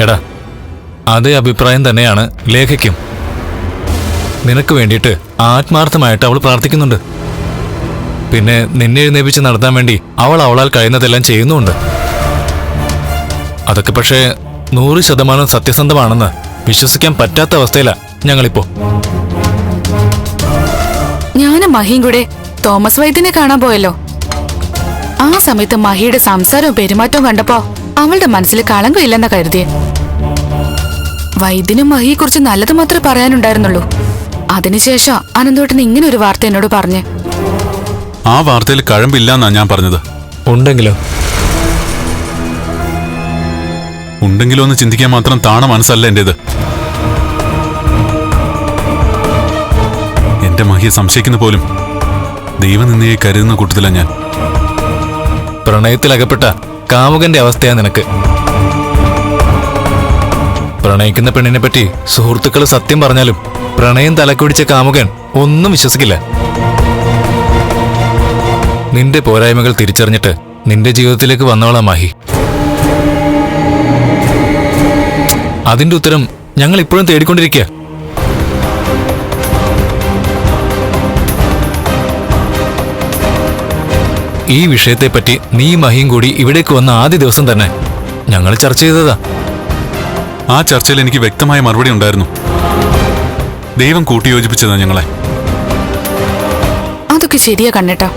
എടാ അതേ അഭിപ്രായം തന്നെയാണ് ലേഖയ്ക്കും. നിനക്ക് വേണ്ടിയിട്ട് ആത്മാർത്ഥമായിട്ട് അവൾ പ്രാർത്ഥിക്കുന്നുണ്ട്. പിന്നെ നിന്നെ എഴുന്നേപ്പിച്ച് നടത്താൻ വേണ്ടി അവൾ അവളാൽ കഴിയുന്നതെല്ലാം ചെയ്യുന്നുമുണ്ട്. അതൊക്കെ പക്ഷേ നൂറ് ശതമാനം സത്യസന്ധമാണെന്ന് വിശ്വസിക്കാൻ പറ്റാത്ത അവസ്ഥയിലാണ് ഞങ്ങളിപ്പോ. ഞാനും മഹിയും കൂടെ തോമസ് വൈദ്യനെ കാണാൻ പോയല്ലോ. ആ സമയത്ത് മഹിയുടെ സംസാരവും പെരുമാറ്റവും കണ്ടപ്പോ അവളുടെ മനസ്സിൽ കളങ്കമില്ലെന്ന കരുതിയെ. വൈദ്യനും മഹിയെ കുറിച്ച് നല്ലത് മാത്രമേ പറയാനുണ്ടായിരുന്നുള്ളൂ. അതിനുശേഷം അനന്തോട്ടൻ ഇങ്ങനെ ഒരു വാർത്ത എന്നോട് പറഞ്ഞു. ആ വാർത്തയിൽ കഴമ്പില്ലെന്നാ ഞാൻ പറഞ്ഞത്. ഉണ്ടെങ്കിലോ? ഉണ്ടെങ്കിലോ എന്ന് ചിന്തിക്കാൻ മാത്രം താണ മനസ്സല്ല എന്റേത്. എന്റെ മഹിയെ സംശയിക്കുന്ന പോലും ദൈവനിന്ദയെ കരുതുന്ന കൂട്ടത്തില ഞാൻ. പ്രണയത്തിലകപ്പെട്ട കാമുകന്റെ അവസ്ഥയാ നിനക്ക്. പ്രണയിക്കുന്ന പെണ്ണിനെ പറ്റി സുഹൃത്തുക്കൾ സത്യം പറഞ്ഞാലും പ്രണയം തലക്കുടിച്ച കാമുകൻ ഒന്നും വിശ്വസിക്കില്ല. നിന്റെ പോരായ്മകൾ തിരിച്ചറിഞ്ഞിട്ട് നിന്റെ ജീവിതത്തിലേക്ക് വന്നോളാം മാഹി. അതിന്റെ ഉത്തരം ഞങ്ങൾ ഇപ്പോഴും തേടിക്കൊണ്ടിരിക്കുക. ഈ വിഷയത്തെപ്പറ്റി നീ മഹിയും കൂടി ഇവിടേക്ക് വന്ന ആദ്യ ദിവസം തന്നെ ഞങ്ങൾ ചർച്ച ചെയ്തതാ. ആ ചർച്ചയിൽ എനിക്ക് വ്യക്തമായ മറുപടി ഉണ്ടായിരുന്നു. ദൈവം കൂട്ടിയോജിപ്പിച്ചതാ ഞങ്ങളെ. അതൊക്കെ ശരിയാ കണ്ണേട്ടാ.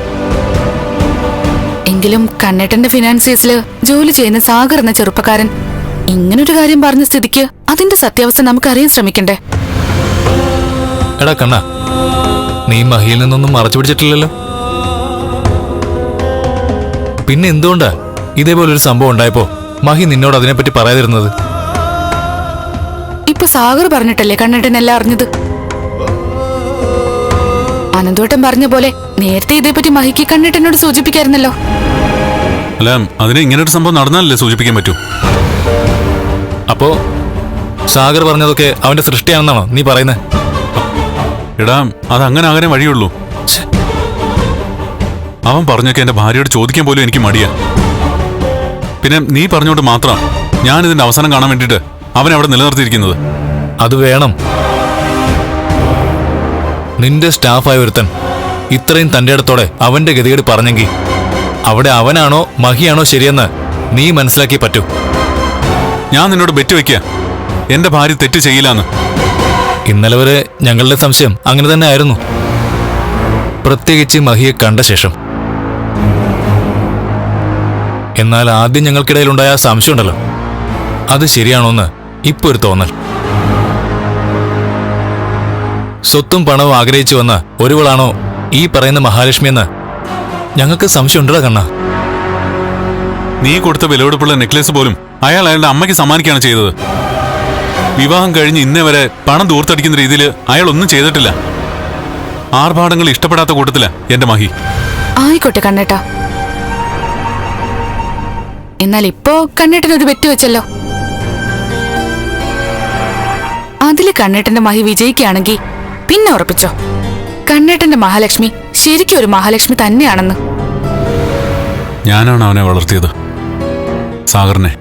എങ്കിലും കണ്ണേട്ടന്റെ ഫിനാൻസിയസിൽ ജോലി ചെയ്യുന്ന സാഗർ എന്ന ചെറുപ്പക്കാരൻ ഇങ്ങനൊരു കാര്യം പറഞ്ഞ സ്ഥിതിക്ക് അതിന്റെ സത്യാവസ്ഥ നമുക്ക് അറിയാൻ ശ്രമിക്കണ്ടേ? എടാ കണ്ണ നീ മഹിയിൽ നിന്നൊന്നും മറച്ചു പിടിച്ചിട്ടില്ലല്ലോ? പിന്നെ എന്തുകൊണ്ടാ ഇതേപോലൊരു സംഭവം ഉണ്ടായപ്പോ മഹി നിന്നോട് അതിനെപ്പറ്റി പറയാതിരുന്നത്? ഇപ്പൊ സാഗർ പറഞ്ഞിട്ടല്ലേ കണ്ണേട്ടൻ എല്ലാം അറിഞ്ഞത്? അനന്തോട്ടം പറഞ്ഞ പോലെ നേരത്തെ ഇതേപ്പറ്റി മഹിക്ക് കണ്ണേട്ടനോട് സൂചിപ്പിക്കായിരുന്നല്ലോ. അതിന് ഇങ്ങനെ ഒരു സംഭവം നടന്നാലല്ലേ സൂചിപ്പിക്കാൻ പറ്റൂ. അപ്പോ സാഗർ പറഞ്ഞതൊക്കെ അവന്റെ സൃഷ്ടിയാണെന്നാണോ നീ പറയുന്നത് എടാ അത് അങ്ങനെ ആകാനേ വഴിയുള്ളൂ. അവൻ പറഞ്ഞൊക്കെ എന്റെ ഭാര്യയോട് ചോദിക്കാൻ പോലും എനിക്ക് മടിയാ. പിന്നെ നീ പറഞ്ഞോണ്ട് മാത്രം ഞാൻ ഇതിന്റെ അവസാനം കാണാൻ വേണ്ടിയിട്ട് അവനെ അവിടെ നിലനിർത്തിയിരിക്കുന്നത്. അത് വേണം. നിന്റെ സ്റ്റാഫായ ഒരുത്തൻ ഇത്രയും തന്റെ അടുത്തോടെ അവന്റെ ഗതികേട് പറഞ്ഞെങ്കിൽ അവിടെ അവനാണോ മഹിയാണോ ശരിയെന്ന് നീ മനസ്സിലാക്കി പറ്റൂ. ഞാൻ നിന്നോട് ബെറ്റ് വെക്കുക. എന്റെ ഭാര്യ തെറ്റ് ചെയ്യില്ലാന്ന്. ഇന്നലെ വരെ ഞങ്ങളുടെ സംശയം അങ്ങനെ തന്നെ ആയിരുന്നു. പ്രത്യേകിച്ച് മഹിയെ കണ്ട ശേഷം. എന്നാൽ ആദ്യം ഞങ്ങൾക്കിടയിലുണ്ടായ സംശയമുണ്ടല്ലോ അത് ശരിയാണോന്ന് ഇപ്പൊ ഒരു തോന്നൽ. സ്വത്തും പണവും ആഗ്രഹിച്ചു വന്ന ഒരുവളാണോ ഈ പറയുന്ന മഹാലക്ഷ്മി എന്ന്? ഞങ്ങൾക്ക് സംശയമുണ്ടോ കണ്ണ. നീ കൊടുത്ത വിലവെടുപ്പുള്ള നെക്ലേസ് പോലും അയാൾ അയാളുടെ അമ്മയ്ക്ക് സമ്മാനിക്കുകയാണ് ചെയ്തത്. വിവാഹം കഴിഞ്ഞ് ഇന്നേ വരെ പണം ദൂർത്തടിക്കുന്ന രീതിയിൽ അയാൾ ഒന്നും ചെയ്തിട്ടില്ല. ആർഭാടങ്ങൾ ഇഷ്ടപ്പെടാത്ത കൂട്ടത്തില എന്റെ മഹി. ആയിക്കോട്ടെ കണ്ണേട്ടാ. എന്നാൽ ഇപ്പോ കണ്ണേട്ടൻ ഒരു അതിൽ കണ്ണേട്ടന്റെ മഹി വിജയിക്കുകയാണെങ്കിൽ പിന്നെ ഉറപ്പിച്ചോ? കണ്ണേട്ടന്റെ മഹാലക്ഷ്മി ശരിക്കും ഒരു മഹാലക്ഷ്മി തന്നെയാണെന്ന്. ഞാനാണ് അവനെ വളർത്തിയത്. സാഗറിനെ.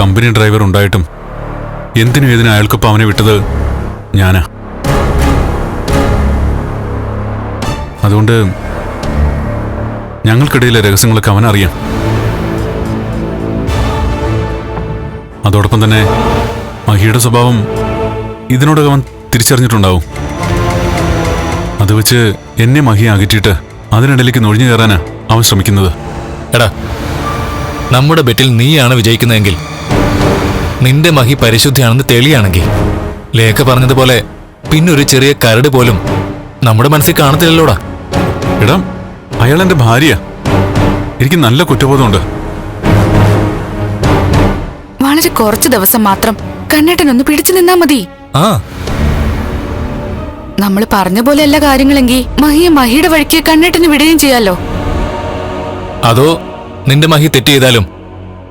കമ്പനി ഡ്രൈവർ ഉണ്ടായിട്ടും എന്തിനും ഏതിനും അയാൾക്കൊപ്പം അവനെ വിട്ടത് ഞാനാ. അതുകൊണ്ട് ഞങ്ങൾക്കിടയിലെ രഹസ്യങ്ങളൊക്കെ അവനറിയാം. അതോടൊപ്പം തന്നെ മഹിയുടെ സ്വഭാവം ഇതിനോടകം അവൻ തിരിച്ചറിഞ്ഞിട്ടുണ്ടാവും. അത് വെച്ച് എന്നെ മഹി അകറ്റിയിട്ട് അതിനിടയിലേക്ക് നൊഴിഞ്ഞു കയറാനാ അവൻ ശ്രമിക്കുന്നത്. എടാ നമ്മുടെ ബെറ്റിൽ നീയാണ് വിജയിക്കുന്നതെങ്കിൽ നിന്റെ മഹി പരിശുദ്ധിയാണെന്ന് തെളിയാണെങ്കിൽ ലേഖ പറഞ്ഞതുപോലെ പിന്നെ ഒരു ചെറിയ കരട് പോലും നമ്മുടെ മനസ്സിൽ കാണത്തില്ലല്ലോടാ? എടാ അയാൾ എന്റെ ഭാര്യ എനിക്ക് നല്ല കുറ്റബോധമുണ്ട്. വളരെ കുറച്ചു ദിവസം മാത്രം കണ്ണേട്ടൻ ഒന്ന് പിടിച്ചു നിന്നാ മതി. നമ്മൾ പറഞ്ഞ പോലെ എല്ലാ കാര്യങ്ങളെങ്കിൽ മഹിയെ മഹിയുടെ വഴിക്ക് കണ്ണേട്ടന് വിടുകയും ചെയ്യാലോ? അതോ നിന്റെ മഹി തെറ്റ് ചെയ്താലും?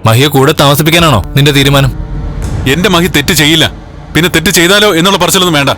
മഹിയെ കൂടെ താമസിപ്പിക്കാനാണോ നിന്റെ തീരുമാനം? എന്റെ മഹി തെറ്റ് ചെയ്യില്ല. പിന്നെ തെറ്റ് ചെയ്താലോ എന്നുള്ള പറച്ചിലൊന്നും വേണ്ട.